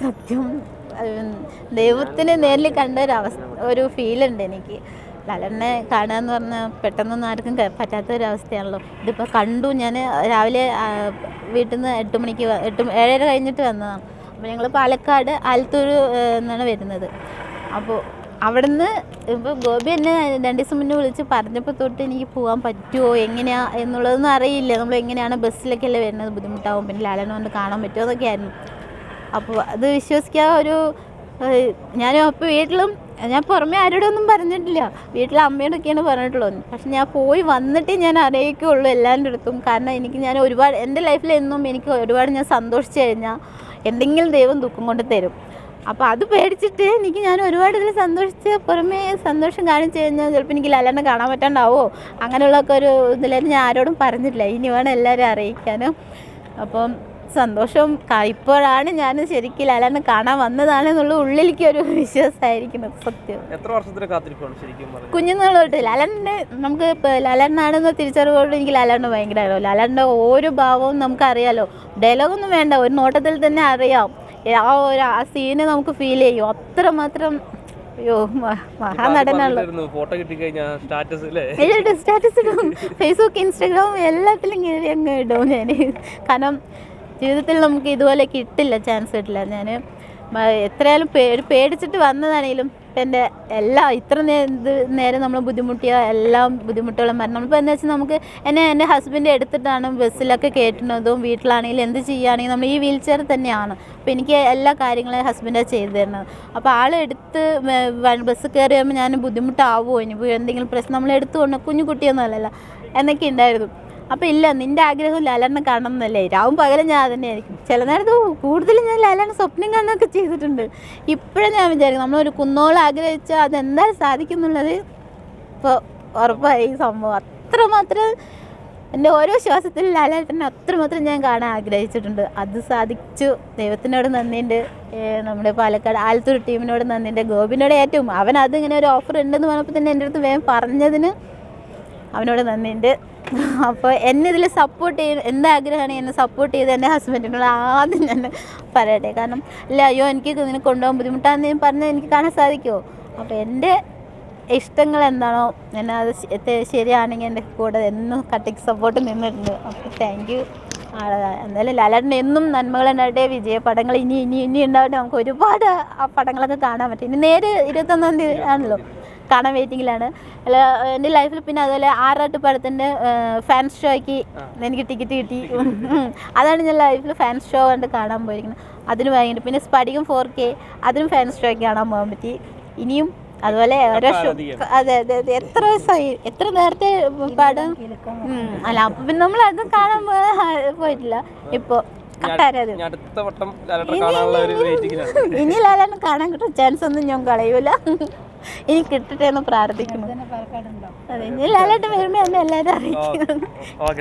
സത്യം. ദൈവത്തിനെ നേരിൽ കണ്ട ഒരു അവസ്ഥ ഒരു ഫീൽ ഉണ്ട് എനിക്ക്. ലലനെ കാണുക എന്ന് പറഞ്ഞാൽ പെട്ടെന്നൊന്നും ആർക്കും പറ്റാത്ത ഒരു അവസ്ഥയാണല്ലോ ഇതിപ്പോൾ കണ്ടു ഞാൻ രാവിലെ വീട്ടിൽ നിന്ന് എട്ട് മണിക്ക് എട്ട് ഏഴര കഴിഞ്ഞിട്ട് വന്നതാണ്. അപ്പോൾ ഞങ്ങൾ പാലക്കാട് ആലത്തൂർ എന്നാണ് വരുന്നത്. അപ്പോൾ അവിടുന്ന് ഇപ്പോൾ ഗോപി എന്നെ രണ്ട് ദിവസം മുന്നേ വിളിച്ച് പറഞ്ഞപ്പോൾ തൊട്ട് എനിക്ക് പോകാൻ പറ്റുമോ എങ്ങനെയാ എന്നുള്ളതൊന്നും അറിയില്ല. നമ്മൾ എങ്ങനെയാണ് ബസ്സിലൊക്കെ അല്ലേ വരുന്നത്? ബുദ്ധിമുട്ടാവും. പിന്നെ ലാലനെ കൊണ്ട് കാണാൻ പറ്റുമോ എന്നൊക്കെ ആയിരുന്നു അപ്പോൾ അത് വിശ്വസിക്കാൻ ഒരു ഞാൻ അപ്പോൾ വീട്ടിലും ഞാൻ പുറമെ ആരോടൊന്നും പറഞ്ഞിട്ടില്ല. വീട്ടിലെ അമ്മയോടൊക്കെയാണ് പറഞ്ഞിട്ടുള്ളത്. പക്ഷെ ഞാൻ പോയി വന്നിട്ടേ ഞാൻ അറിയിക്കുള്ളൂ എല്ലാവരുടെ അടുത്തും. കാരണം എനിക്ക് ഞാൻ ഒരുപാട് എന്റെ ലൈഫിൽ എന്നും എനിക്ക് ഒരുപാട് ഞാൻ സന്തോഷിച്ചു കഴിഞ്ഞാൽ എന്തെങ്കിലും ദൈവം ദുഃഖം കൊണ്ട് തരും. അപ്പോൾ അത് പേടിച്ചിട്ട് എനിക്ക് ഞാൻ ഒരുപാട് ഇതിൽ സന്തോഷിച്ച് പുറമേ സന്തോഷം കാണിച്ചു കഴിഞ്ഞാൽ ചിലപ്പോൾ എനിക്ക് ലാലേട്ടനെ കാണാൻ പറ്റാണ്ടാവോ? അങ്ങനെയുള്ളൊക്കെ ഒരു ഇതിലായിരുന്നു ഞാൻ ആരോടും പറഞ്ഞിട്ടില്ല. ഇനി വേണം എല്ലാവരും അറിയിക്കാനും. അപ്പം സന്തോഷം ഇപ്പോഴാണ് ഞാൻ ശരിക്കും ലാലേട്ടനെ കാണാൻ വന്നതാണ് എന്നുള്ള ഉള്ളിലേക്ക് ഒരു വിശ്വാസമായിരിക്കുന്നത് സത്യം. എത്ര വർഷത്തിന് കാത്തിരിപ്പാണ് ശരിക്കും കുഞ്ഞുനാൾ തൊട്ട് ലാലേട്ടന്റെ നമുക്ക് ഇപ്പോൾ ലാലേട്ടനാണെന്ന തിരിച്ചറിവോട് എനിക്ക് ഭയങ്കര ഭയങ്കരമാണല്ലോ ലാലാന്റെ ഓരോ ഭാവവും നമുക്കറിയാലോ. ഡയലോഗൊന്നും വേണ്ട ഒരു നോട്ടത്തിൽ തന്നെ അറിയാം. ആ ഒരു ആ സീന് നമുക്ക് ഫീൽ ചെയ്യും. അത്രമാത്രം അയ്യോ മഹാനടനാണല്ലോ. ഫോട്ടോ കിട്ടിക്കഴിഞ്ഞാൽ സ്റ്റാറ്റസ് അല്ലേ എല്ലാവരുടെ സ്റ്റാറ്റസ് ഇടും ഫേസ്ബുക്ക് ഇൻസ്റ്റാഗ്രാം എല്ലാത്തിലും ഇടും ഞാൻ കാരണം ജീവിതത്തിൽ നമുക്ക് ഇതുപോലെ കിട്ടില്ല ചാൻസ് കിട്ടില്ല. ഞാൻ എത്രയായാലും പേ പേടിച്ചിട്ട് വന്നതാണെങ്കിലും എന്റെ എല്ലാ ഇത്ര നേരം നമ്മൾ ബുദ്ധിമുട്ടിയ എല്ലാം ബുദ്ധിമുട്ടുകളും മരണം. നമ്മളിപ്പോൾ എന്താ വെച്ചാൽ നമുക്ക് എന്നെ എന്റെ ഹസ്ബൻഡ് എടുത്തിട്ടാണ് ബസ്സിലൊക്കെ കയറ്റുന്നതും വീട്ടിലാണെങ്കിലും എന്ത് ചെയ്യുകയാണെങ്കിലും നമ്മൾ ഈ വീൽ ചെയർ തന്നെയാണ്. അപ്പോൾ എനിക്ക് എല്ലാ കാര്യങ്ങളും ഹസ്ബൻഡാണ് ചെയ്തു തരുന്നത്. അപ്പോൾ ആളെടുത്ത് ബസ് കയറി വരുമ്പോൾ ഞാൻ ബുദ്ധിമുട്ടാവുമോ ഇനി എന്തെങ്കിലും പ്രശ്നം നമ്മൾ എടുത്തുകൊണ്ട് കുഞ്ഞു കുട്ടിയൊന്നും അല്ലല്ലോ. എന്നൊക്കെ ഉണ്ടായിരുന്നു. അപ്പോൾ ഇല്ല നിന്റെ ആഗ്രഹം ലാലനെ കാണണം എന്നല്ലേ രാവും പകലും ഞാൻ തന്നെയായിരിക്കും ചില നേരത്ത് കൂടുതലും ഞാൻ ലാലനെ സ്വപ്നം കാണുകയൊക്കെ ചെയ്തിട്ടുണ്ട്. ഇപ്പോഴും ഞാൻ വിചാരിക്കും നമ്മളൊരു കുന്നോളം ആഗ്രഹിച്ചാൽ അതെന്താ സാധിക്കും എന്നുള്ളത് ഇപ്പോൾ ഉറപ്പായി ഈ സംഭവം. അത്രമാത്രം എന്റെ ഓരോ ശ്വാസത്തിലും ലാലേട്ടനെ അത്രമാത്രം ഞാൻ കാണാൻ ആഗ്രഹിച്ചിട്ടുണ്ട്. അത് സാധിച്ചു. ദൈവത്തിനോട് നന്ദിയുണ്ട്. നമ്മുടെ പാലക്കാട് ആലത്തൂർ ടീമിനോട് നന്ദിയുണ്ട്. ഗോപിനോട് ഏറ്റവും അവൻ അതിങ്ങനെ ഒരു ഓഫർ ഉണ്ടെന്ന് പറഞ്ഞപ്പോൾ തന്നെ എന്റെ അടുത്ത് വേഗം പറഞ്ഞതിന് അവനോട് നന്ദിയുണ്ട്. അപ്പോൾ എന്നെ ഇതിൽ സപ്പോർട്ട് ചെയ്ത് എന്താഗ്രഹമാണ് എന്നെ സപ്പോർട്ട് ചെയ്ത് എന്റെ ഹസ്ബൻഡിനോട് ആദ്യം ഞാൻ പറയട്ടെ. കാരണം ഇല്ല അയ്യോ എനിക്ക് ഇതിനെ കൊണ്ടുപോകാൻ ബുദ്ധിമുട്ടാന്ന് ഞാൻ പറഞ്ഞാൽ എനിക്ക് കാണാൻ സാധിക്കുമോ അപ്പോൾ എന്റെ ഇഷ്ടങ്ങൾ എന്താണോ എന്നെ അത് ശരിയാണെങ്കിൽ എന്റെ കൂടെ എന്നും കട്ടിക്ക് സപ്പോർട്ട് നിന്നിട്ടുണ്ട്. അപ്പോൾ താങ്ക് യു എന്തായാലും ലാലേട്ടൻ എന്നും നന്മകൾ ഉണ്ടാവട്ടെ. വിജയ പടങ്ങൾ ഇനി ഇനി ഇനി ഉണ്ടാവട്ടെ. നമുക്ക് ഒരുപാട് ആ പടങ്ങളൊക്കെ കാണാൻ പറ്റും. ഇനി നേരെ ഇരുപത്തൊന്നാം തീയതി ആണല്ലോ. കാണാൻ വെയിറ്റിങ്ങിലാണ്. അല്ല എന്റെ ലൈഫിൽ പിന്നെ അതുപോലെ ആറാട്ട് പടത്തിന്റെ ഫാൻസ് ഷോയ്ക്ക് എനിക്ക് ടിക്കറ്റ് കിട്ടി. അതാണ് ഞാൻ ലൈഫിൽ ഫാൻസ് ഷോ കണ്ട് കാണാൻ പോയിരിക്കുന്നത്. അതിന് ഭയങ്കര പിന്നെ സ്പടികം ഫോർ കെ അതിനും ഫാൻസ് ഷോയ്ക്ക് കാണാൻ പോകാൻ പറ്റി. ഇനിയും അതുപോലെ ഓരോ ഷോ അതെ അതെ അതെ. എത്ര ദിവസമായി? എത്ര നേരത്തെ പടം? അല്ല അപ്പം പിന്നെ നമ്മൾ അത് കാണാൻ പോയിട്ടില്ല. ഒരു ഇനി ലാലാണ് കാണാൻ കിട്ടും ചാൻസ് ഒന്നും ഞാൻ കളയൂല. ഇനി കിട്ടട്ടെ എന്ന് പ്രാർത്ഥിക്കുന്നു. അതെ ഇനി ലാലായിട്ട് വരുമ്പോൾ എന്നെ എല്ലാവരും അറിയിക്കും ഓക്കെ